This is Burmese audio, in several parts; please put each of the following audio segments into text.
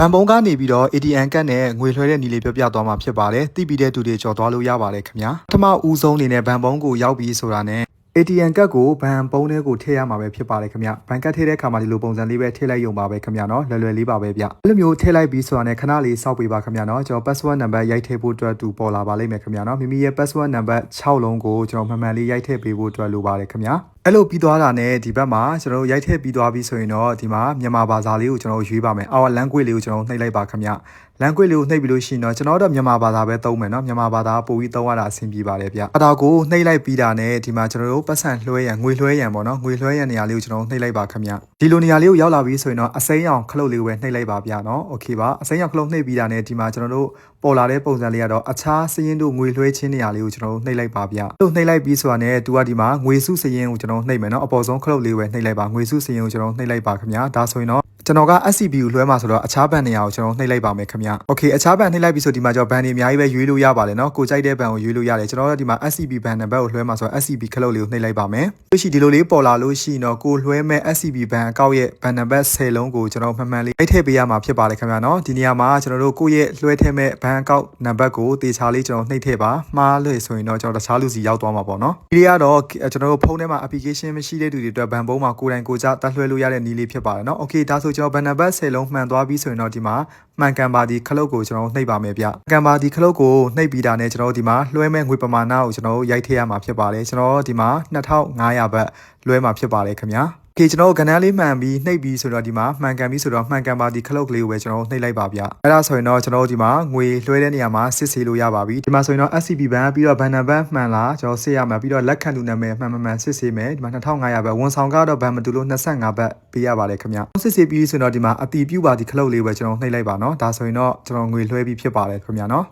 ဘန်ပုံကနေပြီးတော့ ATM ကတ်နဲ့ငွေလွှဲတဲ့နီလေးပြောပြသွားမှာဖြစ်ပါတယ်။တိပြီးတဲ့သူတွေကြော်သွားလို့ရပါတယ်ခင်ဗျာ။ပထမဦးဆုံးအနေနဲ့ဘန်ပုံကိုရောက်ပြီးဆိုတာနဲ့ ATM ကတ်ကိုဘန်ပုံးထဲကိုထည့်ရမှာပဲဖြစ်ပါတယ်ခင်ဗျ။ဘန်ကတ်ထည့်တဲ့အခါမှာဒီလိုပုံစံလေးပဲထည့်လိုက်ရုံပါပဲခင်ဗျာနော်။လွယ်လွယ်လေးပါပဲဗျ။အဲ့လိုမျိုးထည့်လိုက်ပြီးဆိုတာနဲ့ခဏလေးစောက်ပေးပါခင်ဗျာနော်။ကျွန်တော် password number ရိုက်ထည့်ဖို့အတွက်တူပေါ်လာပါလိမ့်မယ်ခင်ဗျာနော်။မိမိရဲ့ password number 6လုံးကိုကျွန်တော်မှန်မှန်လေးရိုက်ထည့်ပေးဖို့အတွက်လိုပါတယ်ခင်ဗျာ။အဲ့လိုပြီးသွားတာနဲ့ဒီဘက်မှာကျွန်တော်တို့ရိုက်ထည့်ပြီးသွားပြီဆိုရင်တော့ဒီမှာမြန်မာဘာသာလေးကိုကျွန်တော်တို့ရွေးပါမယ်။ our language လေးကိုကျွန်တော်တို့နှိပ်လိုက်ပါခင်ဗျ။ language လေးကိုနှိပ်ပြီးလို့ရှိရင်တော့ကျွန်တော်တို့မြန်မာဘာသာပဲသုံးမယ်နော်မြန်မာဘာသာပို့ပြီးသုံးရတာအဆင်ပြေပါတယ်ဗျအတာကိုနှိပ်လိုက်ပြီးတာနဲ့ဒီမှာကျွန်တော်တို့ပတ်စံလွှဲရန်ငွေလွှဲရန်ပေါ့နော်ငွေလွှဲရန်နေရာလေးကိုကျွန်တော်တို့နှိပ်လိုက်ပါခင်ဗျ ဒီလိုနေရာလေးကိုရောက်လာပြီးဆိုရင်တော့အစိမ်းအောင်ခလုတ်လေးကိုပဲနှိပ်လိုက်ပါဗျနော်โอเคပါအစိမ်းအောင်ခလုတ်နှိပ်ပြီးတာနဲ့ဒီမှာကျွန်တော်တို့ပေါ်လာတဲ့ပုံစံလေးကတော့အခြားစည်ရင်တို့ငွေလွှဲခြင်းနေရာလေးကိုကျွန်တော်တို့နှိပ်လိုက်ပါဗျလို့နှိပ်လိုက်ပြီးဆိုတာနဲ့သူကဒီမှာငွေစုစည်ရင်ကိုကျွန်တော်နှိပ်မယ်နော်အပေါ်ဆုံးခလုတ်လေးကိုပဲနှိပ်လိုက်ပါငွေစုစည်ရင်ကိုကျွန်တော်နှိပ်လိုက်ပါခင်ဗျဒါဆိုရင်တော့ ကျွန်တော်က SCB ကိုလွှဲမှာဆိုတော့အခြားဘဏ်နေရာကိုကျွန်တော်နှိပ်လိုက်ပါမယ်ခင်ဗျ။ Okay အခြားဘဏ်နှိပ်လိုက်ပြီဆိုဒီမှာကျွန်တော်ဘဏ်တွေအများကြီးပဲရွေးလို့ရပါတယ်နော်။ကိုကြိုက်တဲ့ဘဏ်ကိုရွေးလို့ရတယ်။ကျွန်တော်တို့ဒီမှာ SCB ဘဏ်နံပါတ်ကိုလွှဲမှာဆိုတော့ SCB ခလုတ်လေးကိုနှိပ်လိုက်ပါမယ်။လို့ရှိဒီလိုလေးပေါ်လာလို့ရှိရင်တော့ကိုလွှဲမဲ့ SCB ဘဏ်အကောက်ရဲ့ဘဏ်နံပါတ်10လုံးကိုကျွန်တော်မှန်မှန်လေးအိတ်ထည့်ပေးရမှာဖြစ်ပါတယ်ခင်ဗျာနော်။ဒီနေရာမှာကျွန်တော်တို့ကိုယ့်ရဲ့လွှဲထည့်မဲ့ဘဏ်အကောက်နံပါတ်ကိုတေချာလေးကျွန်တော်နှိပ်ထည့်ပါ။မှားလို့ဆိုရင်တော့ကျွန်တော်တခြားလူစီရောက်သွားမှာပေါ့နော်။ဒီကတော့ကျွန်တော်တို့ဖုန်းထဲမှာ application မရှိတဲ့သူတွေအတွက်ဘဏ်ပုံးမှာကိုယ်တိုင်ကိုယ်ကြတက်လွှဲလို့ရတဲ့နည်းလေးဖြစ်ပါတယ်နော်။ Okay ဒါဆိုကျွန်တော်ဘဏ်နံပါတ်10လုံးမှန်သွားပြီဆိုရင်တော့ဒီမှာမှန်ကန်ပါဒီခလုတ်ကိုကျွန်တော်နှိပ်ပါမယ်ဗျ။ကန်ပါဒီခလုတ်ကိုနှိပ်ပြီးတာနဲ့ကျွန်တော်ဒီမှာလွှဲမဲ့ငွေပမာဏကိုကျွန်တော်ရိုက်ထည့်ရမှာဖြစ်ပါတယ်။ကျွန်တော်ဒီမှာ2500ဘတ်လွှဲမှာဖြစ်ပါတယ်ခင်ဗျာ။ Okay ကျွန်တော်ကဏ္ဍလေးမှန်ပြီးနှိပ်ပြီးဆိုတော့ဒီမှာမှန်ကန်ပြီးဆိုတော့မှန်ကန်ပါဒီခလုတ်ကလေးကိုပဲကျွန်တော်နှိပ်လိုက်ပါဗျအဲ့ဒါဆိုရင်တော့ကျွန်တော်ဒီမှာငွေလွှဲတဲ့နေရာမှာစစ်ဆေးလို့ရပါပြီဒီမှာဆိုရင်တော့ SCB ဘဏ်ပြီးတော့ဘန်နံပါတ်မှန်လားကျွန်တော်စစ်ရမှာပြီးတော့လက်ခံလူနာမည်မှန်မှန်မှန်စစ်ဆေးမယ်ဒီမှာ2500ဘတ်ဝန်ဆောင်ကတော့ဘန်မတူလို့25ဘတ်ပေးရပါတယ်ခင်ဗျစစ်ဆေးပြီးဆိုတော့ဒီမှာအတီးပြုပါဒီခလုတ်လေးပဲကျွန်တော်နှိပ်လိုက်ပါနော်ဒါဆိုရင်တော့ကျွန်တော်ငွေလွှဲပြီးဖြစ်ပါတယ်ခင်ဗျနော်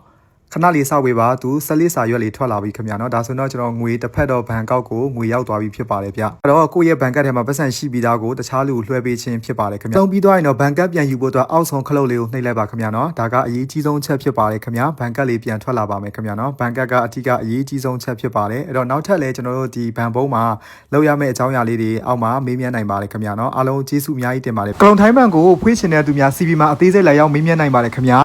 ခဏလေးစောက်ပေးပါသူဆက်လေးစာရွက်လေးထွက်လာပြီခင်ဗျာနော်ဒါဆိုတော့ကျွန်တော်ငွေတစ်ဖက်တော့ဘဏ်ကောက်ကိုငွေရောက်သွားပြီဖြစ်ပါတယ်ဗျအဲ့တော့ကိုယ့်ရဲ့ဘဏ်ကတ်ထဲမှာပတ်စံရှိပြီးသားကိုတခြားလူကိုလွှဲပေးခြင်းဖြစ်ပါတယ်ခင်ဗျာသုံးပြီးသွားရင်တော့ဘဏ်ကတ်ပြန်ယူဖို့အတွက်အောက်ဆုံးခလုတ်လေးကိုနှိပ်လိုက်ပါခင်ဗျာနော်ဒါကအရေးကြီးဆုံးချက်ဖြစ်ပါတယ်ခင်ဗျာဘဏ်ကတ်လေးပြန်ထွက်လာပါမယ်ခင်ဗျာနော်ဘဏ်ကတ်ကအထူးကအရေးကြီးဆုံးချက်ဖြစ်ပါတယ်အဲ့တော့နောက်ထပ်လည်းကျွန်တော်တို့ဒီဘဏ်ဘုံမှာလောက်ရမယ့်အကြောင်းအရာလေးတွေအောက်မှာမေးမြန်းနိုင်ပါတယ်ခင်ဗျာနော်အားလုံးကျေးဇူးအများကြီးတင်ပါတယ်ကလုံထိုင်းဘဏ်ကိုဖွင့်ချင်တဲ့သူများ CV မှာအသေးစိတ်လာရောက်မေးမြန်းနိုင်ပါတယ်ခင်ဗျာ